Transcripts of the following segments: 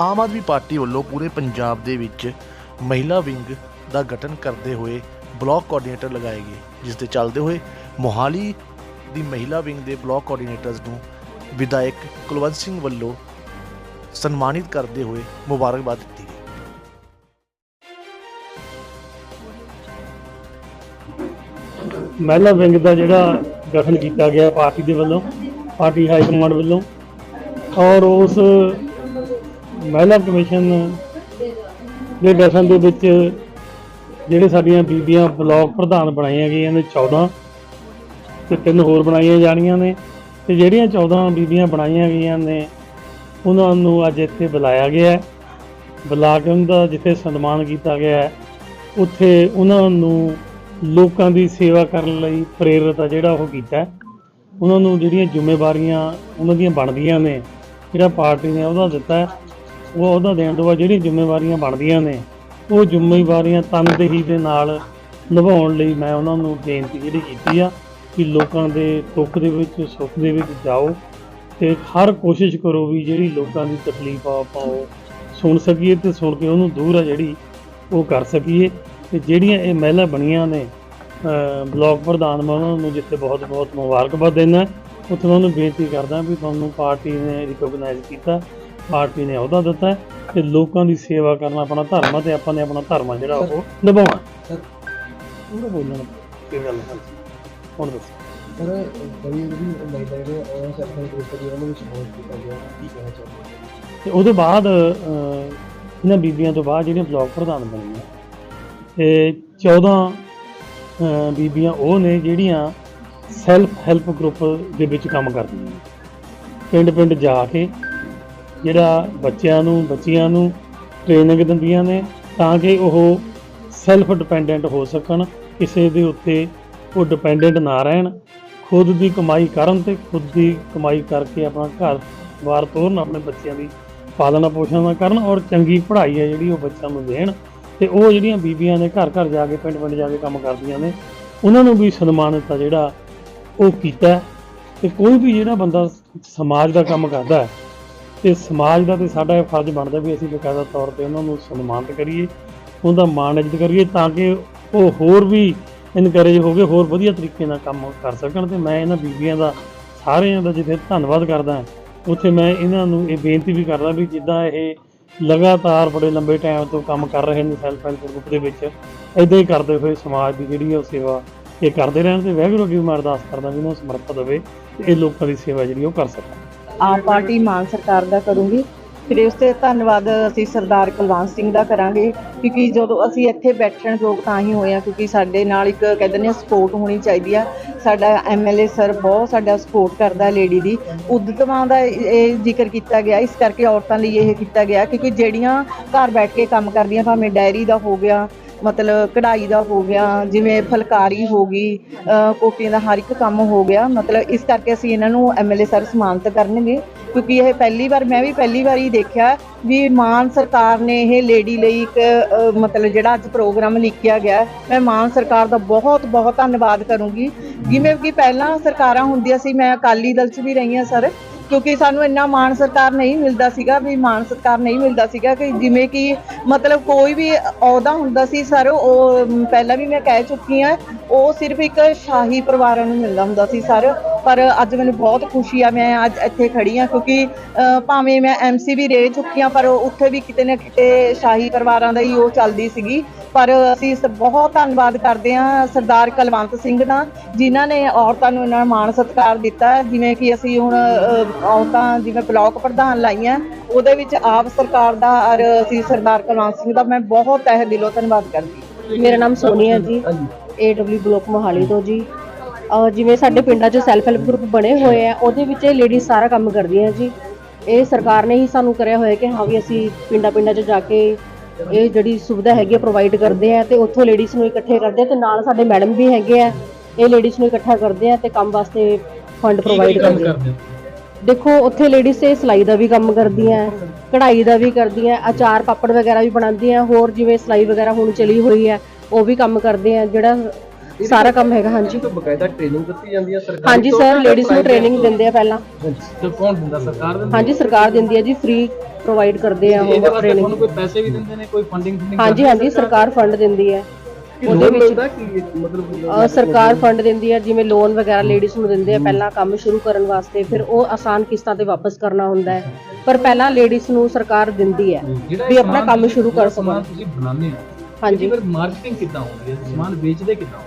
Aam Aadmi party ਵੱਲੋਂ ਪੂਰੇ ਪੰਜਾਬ ਦੇ ਵਿੱਚ ਮਹਿਲਾ ਵਿੰਗ ਦਾ ਗਠਨ ਕਰਦੇ ਹੋਏ ਬਲਾਕ ਕੋਆਰਡੀਨੇਟਰ ਲਗਾਏ ਗਏ, ਜਿਸ ਦੇ ਚੱਲਦੇ ਹੋਏ ਮੋਹਾਲੀ ਦੀ ਮਹਿਲਾ ਵਿੰਗ ਦੇ ਬਲਾਕ ਕੋਆਰਡੀਨੇਟਰਸ ਨੂੰ ਵਿਧਾਇਕ ਕੁਲਵੰਤ ਸਿੰਘ ਵੱਲੋਂ ਸਨਮਾਨਿਤ ਕਰਦੇ ਹੋਏ ਮੁਬਾਰਕਬਾਦ ਦਿੱਤੀ ਗਈ। ਮਹਿਲਾ ਵਿੰਗ ਦਾ ਜਿਹੜਾ ਗਠਨ ਕੀਤਾ ਗਿਆ ਪਾਰਟੀ ਦੇ ਵੱਲੋਂ, ਪਾਰਟੀ ਹਾਈ ਕਮਾਂਡ ਵੱਲੋਂ, ਔਰ ਉਸ ਮਹਿਲਾ ਕਮਿਸ਼ਨ ਦੇ ਗਠਨ ਦੇ ਵਿੱਚ ਜਿਹੜੇ ਸਾਡੀਆਂ ਬੀਬੀਆਂ ਬਲਾਕ ਪ੍ਰਧਾਨ ਬਣਾਈਆਂ ਗਈਆਂ ਨੇ 14 ਤੇ ਤਿੰਨ ਹੋਰ ਬਣਾਈਆਂ ਜਾਣੀਆਂ ਨੇ ਤੇ ਜਿਹੜੀਆਂ 14 ਬੀਬੀਆਂ ਬਣਾਈਆਂ ਗਈਆਂ ਨੇ, ਉਹਨਾਂ ਨੂੰ ਅੱਜ ਇੱਥੇ ਬੁਲਾਇਆ ਗਿਆ ਹੈ। ਬੁਲਾ ਕੇ ਉਹਨਾਂ ਦਾ ਜਿੱਥੇ ਸਨਮਾਨ ਕੀਤਾ ਗਿਆ ਹੈ, ਉੱਥੇ ਉਹਨਾਂ ਨੂੰ ਲੋਕਾਂ ਦੀ ਸੇਵਾ ਕਰਨ ਲਈ ਪ੍ਰੇਰਿਤ ਆ ਜਿਹੜਾ ਉਹ ਕੀਤਾ ਉਹਨਾਂ ਨੂੰ ਜਿਹੜੀਆਂ ਜ਼ਿੰਮੇਵਾਰੀਆਂ ਉਹਨਾਂ ਦੀਆਂ ਬਣਦੀਆਂ ਨੇ, ਜਿਹੜਾ ਪਾਰਟੀ ਨੇ ਉਹਦਾ ਦਿੱਤਾ ਉਹ ਉਹਦਾ ਦੇਣ ਤੋਂ ਬਾਅਦ ਜਿਹੜੀਆਂ ਜ਼ਿੰਮੇਵਾਰੀਆਂ ਬਣਦੀਆਂ ਨੇ, ਉਹ ਜ਼ਿੰਮੇਵਾਰੀਆਂ ਤਨਦੇਹੀ ਦੇ ਨਾਲ ਨਿਭਾਉਣ ਲਈ ਮੈਂ ਉਹਨਾਂ ਨੂੰ ਬੇਨਤੀ ਜਿਹੜੀ ਕੀਤੀ ਆ ਕਿ ਲੋਕਾਂ ਦੇ ਦੁੱਖ ਦੇ ਵਿੱਚ, ਸੁੱਖ ਦੇ ਵਿੱਚ ਜਾਓ ਤੇ ਹਰ ਕੋਸ਼ਿਸ਼ ਕਰੋ ਵੀ ਜਿਹੜੀ ਲੋਕਾਂ ਦੀ ਤਕਲੀਫ ਆ ਆਪਾਂ ਉਹ ਸੁਣ ਸਕੀਏ ਤੇ ਸੁਣ ਕੇ ਉਹਨੂੰ ਦੂਰ ਆ ਜਿਹੜੀ ਉਹ ਕਰ ਸਕੀਏ। ਤੇ ਜਿਹੜੀਆਂ ਇਹ ਮਹਿਲਾ ਬਣੀਆਂ ਨੇ, ਅਹ ਬਲਾਕ ਪ੍ਰਧਾਨ ਮੈਂ ਉਹਨਾਂ ਨੂੰ ਜਿੱਥੇ ਬਹੁਤ ਬਹੁਤ ਮੁਬਾਰਕਬਾਦ ਦਿੰਦਾ, ਉੱਥੇ ਉਹਨਾਂ ਨੂੰ ਬੇਨਤੀ ਕਰਦਾ ਵੀ ਤੁਹਾਨੂੰ ਪਾਰਟੀ ਨੇ ਰਿਕੋਗਨਾਈਜ਼ ਕੀਤਾ। ਪਾਰਟੀ ਨੇ ਅਹੁਦਾ ਦਿੱਤਾ ਹੈ ਤੇ ਲੋਕਾਂ ਦੀ ਸੇਵਾ ਕਰਨਾ ਆਪਣਾ ਧਰਮ ਹੈ ਤੇ ਆਪਾਂ ਨੇ ਆਪਣਾ ਧਰਮ ਆ ਜਿਹੜਾ ਉਹ ਨਿਭਾਉਣਾ। ਉਹਦਾ ਬੋਲਣਾ। ਕੀ ਗੱਲ ਹੈ? ਹੁਣ ਦੱਸੋ। ਸਰ ਬੜੀ ਜਿਹੜੀ ਮਹਿਲਾ ਜਿਹੜੇ ਉਹ ਸੈਕਸ਼ਨ ਗਰੁੱਪ ਦੀ ਉਹਨਾਂ ਨੂੰ ਸਪੋਰਟ ਕੀਤਾ ਗਿਆ। ਕੀ ਕਹਿਣਾ ਚਾਹੁੰਦੇ ਤੇ ਉਹਦੇ ਬਾਅਦ ਅਹ, ਇਹਨਾਂ ਬੀਬੀਆਂ ਤੋਂ ਬਾਅਦ ਜਿਹੜੀਆਂ ਬਲਾਕ ਪ੍ਰਧਾਨ ਬਣੀਆਂ ਤੇ 14 ਅਹ, ਬੀਬੀਆਂ ਉਹ ਨੇ ਜਿਹੜੀਆਂ ਸੈਲਫ ਹੈਲਪ ਗਰੁੱਪ ਦੇ ਵਿੱਚ ਕੰਮ ਕਰਦੀਆਂ ਨੇ। ਪਿੰਡ ਪਿੰਡ ਜਾ ਕੇ ਜਿਹੜਾ ਬੱਚਿਆਂ ਨੂੰ, ਬੱਚੀਆਂ ਨੂੰ ਟ੍ਰੇਨਿੰਗ ਦਿੰਦੀਆਂ ਨੇ ਤਾਂ ਕਿ ਉਹ ਸੈਲਫ ਡਿਪੈਂਡੈਂਟ ਹੋ ਸਕਣ, ਕਿਸੇ ਦੇ ਉੱਤੇ ਉਹ ਡਿਪੈਂਡੈਂਟ ਨਾ ਰਹਿਣ ਖੁਦ ਦੀ ਕਮਾਈ ਕਰਨ ਤੇ ਖੁਦ ਦੀ ਕਮਾਈ ਕਰਕੇ ਆਪਣਾ ਘਰ ਵਾਰ ਤੋਰਨ, ਆਪਣੇ ਬੱਚਿਆਂ ਦੀ ਪਾਲਣਾ ਪੋਸ਼ਣ ਕਰਨ ਔਰ ਚੰਗੀ ਪੜ੍ਹਾਈ ਹੈ ਜਿਹੜੀ ਉਹ ਬੱਚਿਆਂ ਨੂੰ ਦੇਣ ਤੇ ਉਹ ਜਿਹੜੀਆਂ ਬੀਬੀਆਂ ਨੇ ਘਰ ਘਰ ਜਾ ਕੇ, ਪਿੰਡ ਪਿੰਡ ਜਾ ਕੇ ਕੰਮ ਕਰਦੀਆਂ ਨੇ, ਉਹਨਾਂ ਨੂੰ ਵੀ ਸਨਮਾਨਿਤ ਆ ਜਿਹੜਾ ਉਹ ਕੀਤਾ ਹੈ। ਤੇ ਕੋਈ ਵੀ ਜਿਹੜਾ ਬੰਦਾ ਸਮਾਜ ਦਾ ਕੰਮ ਕਰਦਾ ਹੈ ਤੇ ਸਮਾਜ ਦਾ ਤੇ ਸਾਡਾ ਇਹ ਫਰਜ਼ ਬਣਦਾ ਵੀ ਅਸੀਂ ਬਕਾਇਦਾ ਤੌਰ ਤੇ ਉਹਨਾਂ ਨੂੰ ਸਨਮਾਨਿਤ ਕਰੀਏ, ਉਹਦਾ ਮਾਣ ਇੱਜ਼ਤ ਕਰੀਏ ਤਾਂ ਕਿ ਉਹ ਹੋਰ ਵੀ ਇਨਕਰੇਜ ਹੋ ਕੇ ਹੋਰ ਵਧੀਆ ਤਰੀਕੇ ਨਾਲ ਕੰਮ ਕਰ ਸਕਣ ਤੇ ਮੈਂ ਇਹਨਾਂ ਬੀਬੀਆਂ ਦਾ, ਸਾਰਿਆਂ ਦਾ ਜਿੱਥੇ ਧੰਨਵਾਦ ਕਰਦਾ, ਉੱਥੇ ਮੈਂ ਇਹਨਾਂ ਨੂੰ ਇਹ ਬੇਨਤੀ ਵੀ ਕਰਦਾ ਵੀ ਜਿੱਦਾਂ ਇਹ ਲਗਾਤਾਰ ਬੜੇ ਲੰਬੇ ਟਾਈਮ ਤੋਂ ਕੰਮ ਕਰ ਰਹੇ ਨੇ ਸੈਲਫ ਹੈਲਪ ਗਰੁੱਪ ਦੇ ਵਿੱਚ ਇਦਾਂ ਹੀ ਕਰਦੇ ਹੋਏ ਸਮਾਜ ਦੀ ਜਿਹੜੀ ਉਹ ਸੇਵਾ ਇਹ ਕਰਦੇ ਰਹਿਣ ਤੇ ਵਾਹਿਗੁਰੂ ਅੱਗੇ ਮੈਂ ਅਰਦਾਸ ਕਰਦਾ ਵੀ ਉਹਨਾਂ ਨੂੰ ਸਮਰੱਥਾ ਦੇਵੇ ਤੇ ਇਹ ਲੋਕਾਂ ਦੀ ਸੇਵਾ ਜਿਹੜੀ ਉਹ ਕਰ ਸਕਣ। ਆਮ ਪਾਰਟੀ ਮਾਨ ਸਰਕਾਰ ਦਾ ਕਰੂੰਗੀ। ਫਿਰ ਇਸ ਤੇ ਧੰਨਵਾਦ ਅਸੀਂ ਸਰਦਾਰ ਕੁਲਵੰਤ ਸਿੰਘ ਦਾ ਕਰਾਂਗੇ, ਕਿਉਂਕਿ ਜਦੋਂ ਅਸੀਂ ਇੱਥੇ ਬੈਠਣ ਯੋਗ ਤਾਂ ਹੀ ਹੋਏ ਆ ਕਿਉਂਕਿ ਸਾਡੇ ਨਾਲ ਇੱਕ ਕਹਿੰਦੇ ਨੇ ਸਪੋਰਟ ਹੋਣੀ ਚਾਹੀਦੀ ਆ। ਸਾਡਾ ਐਮਐਲਏ ਸਰ ਬਹੁਤ ਸਾਡਾ ਸਪੋਰਟ ਕਰਦਾ ਲੇਡੀ ਦੀ। ਉਦਤਮਾਂ ਦਾ ਇਹ ਜ਼ਿਕਰ ਕੀਤਾ ਗਿਆ, ਇਸ ਕਰਕੇ ਔਰਤਾਂ ਲਈ ਇਹ ਕੀਤਾ ਗਿਆ, ਕਿਉਂਕਿ ਜਿਹੜੀਆਂ ਘਰ ਬੈਠ ਕੇ ਕੰਮ ਕਰਦੀਆਂ, ਭਾਵੇਂ ਡਾਇਰੀ ਦਾ ਹੋ ਗਿਆ ਮਤਲਬ ਕਢਾਈ ਦਾ ਹੋ ਗਿਆ, ਜਿਵੇਂ ਫੁਲਕਾਰੀ ਹੋ ਗਈ ਕੋਟੀਆਂ ਦਾ ਹਰ ਇੱਕ ਕੰਮ ਹੋ ਗਿਆ। ਮਤਲਬ ਇਸ ਕਰਕੇ ਅਸੀਂ ਇਹਨਾਂ ਨੂੰ ਐਮਐਲਏ ਸਰ ਸਨਮਾਨਿਤ ਕਰਨਗੇ, ਕਿਉਂਕਿ ਇਹ ਪਹਿਲੀ ਵਾਰ, ਮੈਂ ਵੀ ਪਹਿਲੀ ਵਾਰ ਹੀ ਦੇਖਿਆ ਵੀ ਮਾਨ ਸਰਕਾਰ ਨੇ ਇਹ ਲੇਡੀ ਲਈ ਇੱਕ ਮਤਲਬ ਜਿਹੜਾ ਅੱਜ ਪ੍ਰੋਗਰਾਮ ਲਿਖਿਆ ਗਿਆ। ਮੈਂ ਮਾਨ ਸਰਕਾਰ ਦਾ ਬਹੁਤ ਬਹੁਤ ਧੰਨਵਾਦ ਕਰੂੰਗੀ। ਜਿਵੇਂ ਕਿ ਪਹਿਲਾਂ ਸਰਕਾਰਾਂ ਹੁੰਦੀਆਂ ਸੀ, ਮੈਂ ਅਕਾਲੀ ਦਲ 'ਚ ਵੀ ਰਹੀ ਹਾਂ ਸਰ। ਕਿਉਂਕਿ ਸਾਨੂੰ ਇੰਨਾ ਮਾਣ ਸਰਕਾਰ ਨਹੀਂ ਮਿਲਦਾ ਸੀਗਾ, ਵੀ ਮਾਣ ਸਰਕਾਰ ਨਹੀਂ ਮਿਲਦਾ ਸੀਗਾ ਕਿ ਜਿਵੇਂ ਕਿ ਮਤਲਬ ਕੋਈ ਵੀ ਅਹੁਦਾ ਹੁੰਦਾ ਸੀ, ਸਰ, ਉਹ ਪਹਿਲਾਂ ਵੀ ਮੈਂ ਕਹਿ ਚੁੱਕੀ ਹਾਂ, ਉਹ ਸਿਰਫ ਇੱਕ ਸ਼ਾਹੀ ਪਰਿਵਾਰਾਂ ਨੂੰ ਮਿਲਦਾ ਹੁੰਦਾ ਸੀ, ਸਰ। ਪਰ ਅੱਜ ਮੈਨੂੰ ਬਹੁਤ ਖੁਸ਼ੀ ਆ, ਮੈਂ ਅੱਜ ਇੱਥੇ ਖੜੀ ਆ ਕਿਉਂਕਿ ਭਾਵੇਂ ਮੈਂ ਐਮਸੀ ਵੀ ਰਹਿ ਚੁੱਕੀ ਆ ਪਰ ਉੱਥੇ ਵੀ ਕਿਤੇ ਨਾ ਕਿਤੇ ਸ਼ਾਹੀ ਪਰਿਵਾਰਾਂ ਦਾ ਹੀ ਉਹ ਚੱਲਦੀ ਸੀਗੀ। ਪਰ ਅਸੀਂ ਇਸ ਬਹੁਤ ਧੰਨਵਾਦ ਕਰਦੇ ਹਾਂ ਸਰਦਾਰ ਕੁਲਵੰਤ ਸਿੰਘ ਦਾ, ਜਿਨ੍ਹਾਂ ਨੇ ਔਰਤਾਂ ਨੂੰ ਇੰਨਾ ਮਾਣ ਸਤਿਕਾਰ ਦਿੱਤਾ, ਜਿਵੇਂ ਕਿ ਅਸੀਂ ਹੁਣ ਔਰਤਾਂ ਜਿਵੇਂ ਬਲਾਕ ਪ੍ਰਧਾਨ ਲਾਈਆਂ ਉਹਦੇ ਵਿੱਚ ਆਪ ਸਰਕਾਰ ਦਾ ਔਰ ਅਸੀਂ ਸਰਦਾਰ ਕੁਲਵੰਤ ਸਿੰਘ ਦਾ ਮੈਂ ਬਹੁਤ ਤਹਿ ਦਿਲੋਂ ਧੰਨਵਾਦ ਕਰਦੀ ਮੇਰਾ ਨਾਮ ਸੋਨੀਆ ਜੀ ਏਡਬਲਯੂ ਬਲੋਕ ਮੋਹਾਲੀ ਤੋਂ ਜੀ। ਅਹ ਜਿਵੇਂ ਸਾਡੇ ਪਿੰਡਾਂ 'ਚ ਸੈਲਫ ਹੈਲਪ ਗਰੁੱਪ ਬਣੇ ਹੋਏ ਆ ਉਹਦੇ ਵਿੱਚ ਇਹ ਲੇਡੀਜ਼ ਸਾਰਾ ਕੰਮ ਕਰਦੀਆਂ ਜੀ। ਇਹ ਸਰਕਾਰ ਨੇ ਹੀ ਸਾਨੂੰ ਕਰਿਆ ਹੋਇਆ ਕਿ ਹਾਂ ਵੀ ਅਸੀਂ ਪਿੰਡਾਂ ਪਿੰਡਾਂ 'ਚ ਜਾ ਕੇ ਇਹ ਜਿਹੜੀ ਸੁਵਿਧਾ ਹੈਗੀ ਪ੍ਰੋਵਾਈਡ ਕਰਦੇ ਆ ਤੇ ਉੱਥੋਂ ਲੇਡੀਜ਼ ਨੂੰ ਇਕੱਠੇ ਕਰਦੇ ਆ ਤੇ ਨਾਲ ਸਾਡੇ ਮੈਡਮ ਵੀ ਹੈਗੇ ਆ ਇਹ ਲੇਡੀਜ਼ ਨੂੰ ਇਕੱਠਾ ਕਰਦੇ ਆ ਤੇ ਕੰਮ ਵਾਸਤੇ ਫੰਡ ਪ੍ਰੋਵਾਈਡ ਕਰਦੇ ਆ? ਦੇਖੋ ਉੱਥੇ ਲੇਡੀਜ਼ ਇਹ ਸਿਲਾਈ ਦਾ ਵੀ ਕੰਮ ਕਰਦੀਆਂ ਕਢਾਈ ਦਾ ਵੀ ਕਰਦੀਆਂ ਅਚਾਰ ਪਾਪੜ ਵਗੈਰਾ ਵੀ ਬਣਾਉਂਦੀਆਂ ਹੋਰ ਜਿਵੇਂ ਸਿਲਾਈ ਵਗੈਰਾ ਹੁਣ ਚਲੀ ਹੋਈ ਹੈ ਉਹ ਵੀ ਕੰਮ ਕਰਦੇ ਆ ਜਿਹੜਾ ਸਾਰਾ ਕੰਮ ਹੈਗਾ ਹਾਂਜੀ। ਤੋਂ ਬਕਾਇਦਾ ਟ੍ਰੇਨਿੰਗ ਦਿੱਤੀ ਜਾਂਦੀ ਹੈ ਸਰਕਾਰ ਹਾਂਜੀ ਸਰ ਲੇਡੀਜ਼ ਨੂੰ ਟ੍ਰੇਨਿੰਗ ਦਿੰਦੇ ਆ ਪਹਿਲਾਂ। ਤੇ ਕੌਣ ਦਿੰਦਾ ਸਰਕਾਰ ਦਿੰਦੀ ਹਾਂਜੀ ਸਰਕਾਰ ਦਿੰਦੀ ਹੈ ਜੀ ਫ੍ਰੀ ਪ੍ਰੋਵਾਈਡ ਕਰਦੇ ਆ ਇਹਦੇ ਉਹ ਵਾਸਤੇ ਟ੍ਰੇਨਿੰਗ ਤੁਹਾਨੂੰ ਕੋਈ ਪੈਸੇ ਵੀ ਦਿੰਦੇ ਨੇ ਕੋਈ ਫੰਡਿੰਗ ਫੰਡਿੰਗ ਹਾਂਜੀ ਹਾਂਜੀ ਸਰਕਾਰ? ਫੰਡ ਦਿੰਦੀ ਹੈ। ਉਹਦੇ ਵਿੱਚ ਦਾ ਕੀ ਮਤਲਬ ਸਰਕਾਰ ਫੰਡ ਦਿੰਦੀ ਹੈ ਜਿਵੇਂ ਲੋਨ ਵਗੈਰਾ ਲੇਡੀਜ਼ ਨੂੰ ਦਿੰਦੇ ਆ ਪਹਿਲਾਂ ਕੰਮ ਸ਼ੁਰੂ ਕਰਨ ਵਾਸਤੇ ਫਿਰ ਉਹ ਆਸਾਨ ਕਿਸ਼ਤਾਂ ਤੇ ਵਾਪਸ ਕਰਨਾ ਹੁੰਦਾ ਹੈ। ਪਰ ਪਹਿਲਾਂ ਲੇਡੀਜ਼ ਨੂੰ ਸਰਕਾਰ ਦਿੰਦੀ ਹੈ ਵੀ ਆਪਣਾ ਕੰਮ ਸ਼ੁਰੂ ਕਰ ਸਕਣ। ਤੁਸੀਂ ਬਣਾਉਂਦੇ ਹੋ ਹਾਂਜੀ। ਫਿਰ ਮਾਰਕੀਟਿੰਗ ਕਿੱਦਾਂ ਹੁੰਦੀ ਹੈ? ਸਮਾਨ ਵੇਚਦੇ ਕਿੱਦਾਂ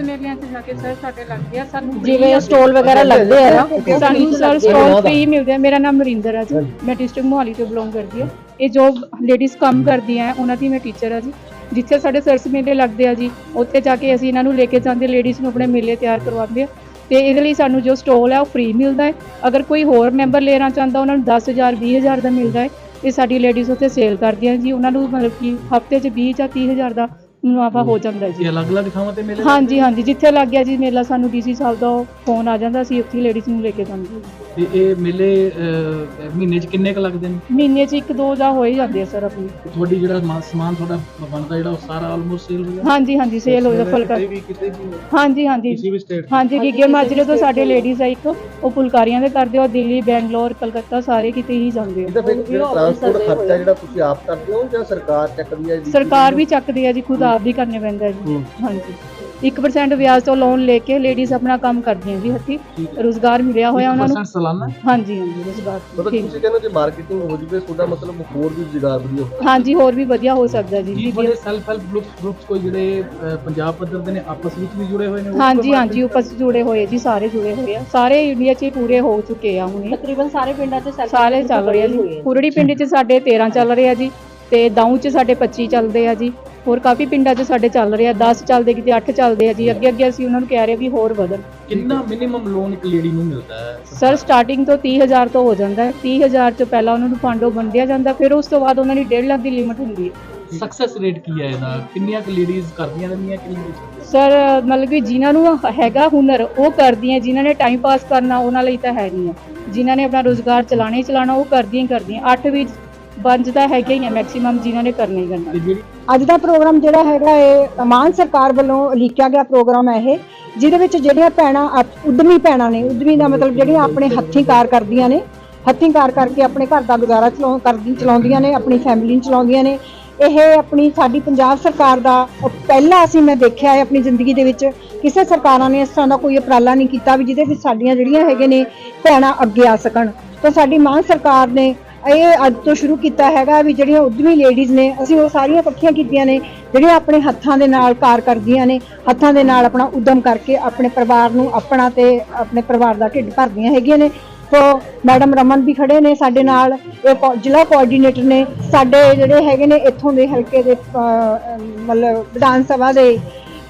ਮੇਲਿਆਂ ਤੇ ਜਾ ਕੇ ਸਰ ਸਾਡੇ ਲੱਗਦੇ ਆ ਸਾਨੂੰ ਜਿਵੇਂ ਸਟਾਲ ਵਗੈਰਾ ਲੱਗਦੇ ਆ ਨਾ। ਸਾਨੂੰ ਸਰ ਸਟਾਲ ਫ੍ਰੀ ਮਿਲਦੇ ਆ। ਮੇਰਾ ਨਾਮ ਨਰਿੰਦਰ ਹੈ ਜੀ। ਮੈਂ ਡਿਸਟ੍ਰਿਕਟ ਮੋਹਾਲੀ ਤੋਂ ਬਿਲੋਂਗ ਕਰਦੀ ਹਾਂ। ਇਹ ਜੋ ਲੇਡੀਜ਼ ਕੰਮ ਕਰਦੀਆਂ ਹੈ, ਉਹਨਾਂ ਦੀ ਮੈਂ ਟੀਚਰ ਹਾਂ ਜੀ। ਜਿੱਥੇ ਸਾਡੇ ਸਰਸ ਮੇਲੇ ਲੱਗਦੇ ਆ ਜੀ ਉੱਥੇ ਜਾ ਕੇ ਅਸੀਂ ਇਹਨਾਂ ਨੂੰ ਲੈ ਕੇ ਜਾਂਦੇ ਲੇਡੀਜ਼ ਨੂੰ ਆਪਣੇ ਮੇਲੇ ਤਿਆਰ ਕਰਵਾਉਂਦੇ ਆ। ਤੇ ਇਹਦੇ ਲਈ ਸਾਨੂੰ ਜੋ ਸਟਾਲ ਹੈ ਉਹ ਫ੍ਰੀ ਮਿਲਦਾ ਹੈ। ਅਗਰ ਕੋਈ ਹੋਰ ਮੈਂਬਰ ਲੈਣਾ ਚਾਹੁੰਦਾ ਉਹਨਾਂ ਨੂੰ 10000 20000 ਦਾ ਮਿਲਦਾ ਹੈ। ਇਹ ਸਾਡੀ ਲੇਡੀਜ਼ ਉੱਥੇ ਸੇਲ ਕਰਦੀਆਂ ਜੀ। ਉਹਨਾਂ ਨੂੰ ਮਤਲਬ ਕਿ ਹਫ਼ਤੇ 'ਚ 20 ਜਾਂ 30000 ਦਾ ਮੁਨਾਫਾ ਹੋ ਜਾਂਦਾ ਜੀ। ਇਹ ਅਲੱਗ-ਅਲੱਗ ਥਾਵਾਂ ਤੇ ਮਿਲੇ ਹਾਂਜੀ ਹਾਂਜੀ। ਜਿੱਥੇ ਲੱਗ ਗਿਆ ਜੀ ਮੇਲਾ ਸਾਨੂੰ ਡੀਸੀ ਸਾਹਿਬ ਦਾ ਫੋਨ ਆ ਜਾਂਦਾ ਸੀ ਉੱਥੇ ਲੇਡੀਜ਼ ਨੂੰ ਲੈ ਕੇ ਜਾਂਦੇ ਜੀ। ਤੇ ਇਹ ਮੇਲੇ ਅਹ, ਮਹੀਨੇ 'ਚ ਕਿੰਨੇ ਕ ਲੱਗਦੇ ਨੇ? ਮਹੀਨੇ 'ਚ ਇੱਕ ਦੋ ਜਾਂ ਹੋ ਹੀ ਜਾਂਦੇ ਆ ਸਰ ਆਪਣੀ। ਤੁਹਾਡੀ ਜਿਹੜਾ ਮਾ- ਸਮਾਨ ਤੁਹਾਡਾ ਬਣਦਾ ਜਿਹੜਾ ਉਹ ਸਾਰਾ ਆਲਮੋਸਟ ਸੇਲ ਹੋ ਜਾਂਦਾ ਹਾਂਜੀ ਹਾਂਜੀ ਸੇਲ ਹੋ ਜਾਂਦਾ ਫੁਲਕਾ। ਵੀ ਕਿਤੇ ਵੀ ਹਾਂਜੀ ਹਾਂਜੀ। ਕਿਸੇ ਵੀ ਸਟੇਟ ਹਾਂਜੀ ਗਿੱਗੇ ਮਾਜਰੇ ਤੋਂ ਸਾਡੇ ਲੇਡੀਜ਼ ਆ ਇੱਕ ਉਹ ਫੁਲਕਾਰੀਆਂ ਦੇ ਕਰਦੇ ਹੋ ਦਿੱਲੀ ਬੈਂਗਲੌਰ ਕਲਕੱਤਾ ਸਾਰੇ ਕਿਤੇ ਹੀ ਜਾਂਦੇ ਇਹਦਾ ਫਿਰ ਟ੍ਰਾਂਸਪੋਰਟ ਖਰਚਾ ਜਿਹੜਾ ਤੁਸੀਂ ਆਪ ਕਰਦੇ ਹੋ ਜਾਂ ਸਰਕਾਰ ਚੱਕਦੀ ਹੈ ਆ ਸਰਕਾਰ ਵੀ ਚੱਕਦੀ ਆ ਜੀ ਖੁਦ ਆਪ ਵੀ ਕਰਨੇ ਪੈਂਦਾ ਜੀ। ਹਾਂਜੀ। 1% ਵਿਆਜ ਤੋਂ ਲੋਨ ਲੈ ਕੇ ਲੇਡੀਜ਼ ਆਪਣਾ ਕੰਮ ਕਰਦੀਆਂ ਜੀ ਹੱਥੀ। ਰੋਜ਼ਗਾਰ ਮਿਲਿਆ ਹੋਇਆ ਉਹਨਾਂ ਨੂੰ। 1% ਸਾਲਾਨਾ? ਹਾਂਜੀ ਹਾਂਜੀ ਰੋਜ਼ਗਾਰ। ਮਤਲਬ ਠੀਕ। ਤੁਸੀਂ ਕਹਿੰਦੇ ਹੋ ਜੇ ਮਾਰਕੀਟਿੰਗ ਹੋ ਜਵੇ ਤੁਹਾਡਾ ਮਤਲਬ ਹੋਰ ਵੀ ਰੁਜ਼ਗਾਰ ਵਧੀਆ ਹੋ। ਹਾਂਜੀ ਹੋਰ ਵੀ ਵਧੀਆ ਹੋ ਸਕਦਾ ਜੀ। ਜੀ ਜੀ ਬੜੇ ਸੈਲਫ ਹੈਲਪ ਗਰੁੱਪਸ ਗਰੁੱਪਸ ਕੋਈ ਜਿਹੜੇ ਅਹ, ਪੰਜਾਬ ਪੱਧਰ ਦੇ ਨੇ ਆਪਸ ਵਿੱਚ ਵੀ ਜੁੜੇ ਹੋਏ ਨੇ? ਹਾਂਜੀ ਹਾਂਜੀ ਉਪਸ ਜੁੜੇ ਹੋਏ ਜੀ ਸਾਰੇ ਜੁੜੇ ਹੋਏ ਆ। ਸਾਰੇ ਇੰਡੀਆ 'ਚ ਹੀ ਪੂਰੇ ਹੋ ਚੁੱਕੇ ਆ ਹੁਣੇ। ਤਕਰੀਬਨ ਸਾਰੇ ਪਿੰਡਾਂ 'ਚ ਸਾਰੇ ਚੱਲ ਰਹੇ ਆ ਜੀ। ਕੁਰੜੀ ਪਿੰਡ 'ਚ ਸਾਡੇ 13 ਚੱਲ ਰਹੇ ਆ ਜੀ ਤੇ ਦਾਊ 'ਚ ਸਾਡੇ 25 ਚੱਲਦੇ ਆ ਜੀ। ਹੋਰ ਕਾਫੀ ਪਿੰਡਾਂ 'ਚ ਸਾਡੇ ਚੱਲ ਰਹੇ ਆ 10 ਚੱਲਦੇ ਕਿਤੇ 8 ਚੱਲਦੇ ਆ ਜੀ ਅੱਗੇ ਅੱਗੇ ਅਸੀਂ ਉਹਨਾਂ ਨੂੰ ਕਹਿ ਰਹੇ ਵੀ ਹੋਰ ਵਧਣ। ਕਿੰਨਾ ਮਿਨੀਮਮ ਲੋਨ ਇੱਕ ਲੇਡੀ ਨੂੰ ਮਿਲਦਾ ਹੈ? ਸਰ ਸਟਾਰਟਿੰਗ ਤੋਂ 30000 ਤੋਂ ਹੋ ਜਾਂਦਾ ਹੈ। 30000 'ਚ ਪਹਿਲਾਂ ਉਹਨਾਂ ਨੂੰ ਫੰਡੋ ਵੰਡਿਆ ਜਾਂਦਾ ਫਿਰ ਉਸ ਤੋਂ ਬਾਅਦ ਉਹਨਾਂ ਦੀ 1.5 ਲੱਖ ਦੀ ਲਿਮਟ ਹੁੰਦੀ ਹੈ। ਸਕਸੈਸ ਰੇਟ ਕੀ ਹੈ ਇਹਦਾ? ਕਿੰਨੀਆਂ ਕੁ ਲੇਡੀਜ਼ ਕਰਦੀਆਂ ਰਹਿੰਦੀਆਂ ਕਿੰਨੀਆਂ ਸਰ ਮਤਲਬ ਕਿ ਜਿਨ੍ਹਾਂ ਨੂੰ ਹੈਗਾ ਹੁਨਰ ਉਹ ਕਰਦੀਆਂ ਜਿਨ੍ਹਾਂ ਨੇ ਟਾਈਮ ਪਾਸ ਕਰਨਾ ਉਹਨਾਂ ਲਈ ਤਾਂ ਹੈ ਨਹੀਂ ਆ ਜਿਨ੍ਹਾਂ ਨੇ ਆਪਣਾ ਰੋਜ਼ਗਾਰ ਚਲਾਣਾ ਹੀ ਚਲਾਣਾ ਉਹ ਕਰਦੀਆਂ ਹੀ ਕਰਦੀਆਂ। 8 ਵੀ ਤਾਂ ਹੈਗੇ ਹੀ ਆ ਮੈਕਸਿਮਮ ਜਿਨ੍ਹਾਂ ਨੇ ਕਰਨਾ ਹੀ ਕਰਨਾ। ਅੱਜ ਦਾ ਪ੍ਰੋਗਰਾਮ ਜਿਹੜਾ ਹੈਗਾ ਇਹ ਮਾਨ ਸਰਕਾਰ ਵੱਲੋਂ ਲਿਖਿਆ ਗਿਆ ਪ੍ਰੋਗਰਾਮ ਹੈ ਇਹ ਜਿਹਦੇ ਵਿੱਚ ਜਿਹੜੀਆਂ ਭੈਣਾਂ ਉੱਦਮੀ ਭੈਣਾਂ ਨੇ ਉੱਦਮੀ ਦਾ ਮਤਲਬ ਜਿਹੜੀਆਂ ਆਪਣੇ ਹੱਥੀਂ ਕਾਰ ਕਰਦੀਆਂ ਨੇ ਹੱਥੀਂ ਕਾਰ ਕਰਕੇ ਆਪਣੇ ਘਰ ਦਾ ਗੁਜ਼ਾਰਾ ਚਲਾਉ ਕਰਦੀ ਚਲਾਉਂਦੀਆਂ ਨੇ ਆਪਣੀ ਫੈਮਿਲੀ ਨੂੰ ਚਲਾਉਂਦੀਆਂ ਨੇ। ਇਹ ਆਪਣੀ ਸਾਡੀ ਪੰਜਾਬ ਸਰਕਾਰ ਦਾ ਪਹਿਲਾ ਅਸੀਂ ਮੈਂ ਦੇਖਿਆ ਹੈ ਆਪਣੀ ਜ਼ਿੰਦਗੀ ਦੇ ਵਿੱਚ ਕਿਸੇ ਸਰਕਾਰਾਂ ਨੇ ਇਸ ਤਰ੍ਹਾਂ ਦਾ ਕੋਈ ਉਪਰਾਲਾ ਨਹੀਂ ਕੀਤਾ ਵੀ ਜਿਹਦੇ ਵਿੱਚ ਸਾਡੀਆਂ ਜਿਹੜੀਆਂ ਹੈਗੇ ਨੇ ਭੈਣਾਂ ਅੱਗੇ ਆ ਸਕਣ। ਤਾਂ ਸਾਡੀ ਮਾਨ ਸਰਕਾਰ ਨੇ ਇਹ ਅੱਜ ਤੋਂ ਸ਼ੁਰੂ ਕੀਤਾ ਹੈਗਾ ਵੀ ਜਿਹੜੀਆਂ ਉਦਮੀ ਲੇਡੀਜ਼ ਨੇ, ਅਸੀਂ ਉਹ ਸਾਰੀਆਂ ਇਕੱਠੀਆਂ ਕੀਤੀਆਂ ਨੇ, ਜਿਹੜੀਆਂ ਆਪਣੇ ਹੱਥਾਂ ਦੇ ਨਾਲ ਕਾਰ ਕਰਦੀਆਂ ਨੇ, ਹੱਥਾਂ ਦੇ ਨਾਲ ਆਪਣਾ ਉਦਮ ਕਰਕੇ ਆਪਣੇ ਪਰਿਵਾਰ ਨੂੰ ਆਪਣਾ ਤੇ ਆਪਣੇ ਪਰਿਵਾਰ ਦਾ ਢਿੱਡ ਭਰਦੀਆਂ ਹੈਗੀਆਂ ਨੇ। ਸੋ ਮੈਡਮ ਰਮਨ ਵੀ ਖੜੇ ਨੇ ਸਾਡੇ ਨਾਲ, ਇਹ ਜ਼ਿਲ੍ਹਾ ਕੋਆਰਡੀਨੇਟਰ ਨੇ, ਸਾਡੇ ਜਿਹੜੇ ਹੈਗੇ ਨੇ ਇੱਥੋਂ ਦੇ ਹਲਕੇ ਦੇ ਮਤਲਬ ਵਿਧਾਨ ਸਭਾ ਦੇ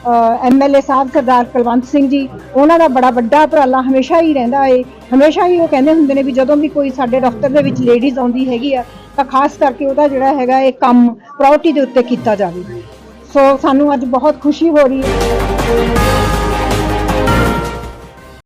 ਐਮਐਲਏ ਸਾਹਿਬ ਸਰਦਾਰ ਕੁਲਵੰਤ ਸਿੰਘ ਜੀ, ਉਹਨਾਂ ਦਾ ਬੜਾ ਵੱਡਾ ਉਪਰਾਲਾ ਹਮੇਸ਼ਾ ਹੀ ਰਹਿੰਦਾ ਏ। ਹਮੇਸ਼ਾ ਹੀ ਉਹ ਕਹਿੰਦੇ ਹੁੰਦੇ ਨੇ ਵੀ ਜਦੋਂ ਵੀ ਕੋਈ ਸਾਡੇ ਦਫ਼ਤਰ ਦੇ ਵਿੱਚ ਲੇਡੀਜ਼ ਆਉਂਦੀ ਹੈਗੀ ਆ, ਤਾਂ ਖਾਸ ਕਰਕੇ ਉਹਦਾ ਜਿਹੜਾ ਹੈਗਾ ਇਹ ਕੰਮ ਪ੍ਰਾਇੋਰਟੀ ਦੇ ਉੱਤੇ ਕੀਤਾ ਜਾਵੇ। ਸੋ ਸਾਨੂੰ ਅੱਜ ਬਹੁਤ ਖੁਸ਼ੀ ਹੋ ਰਹੀ ਹੈ।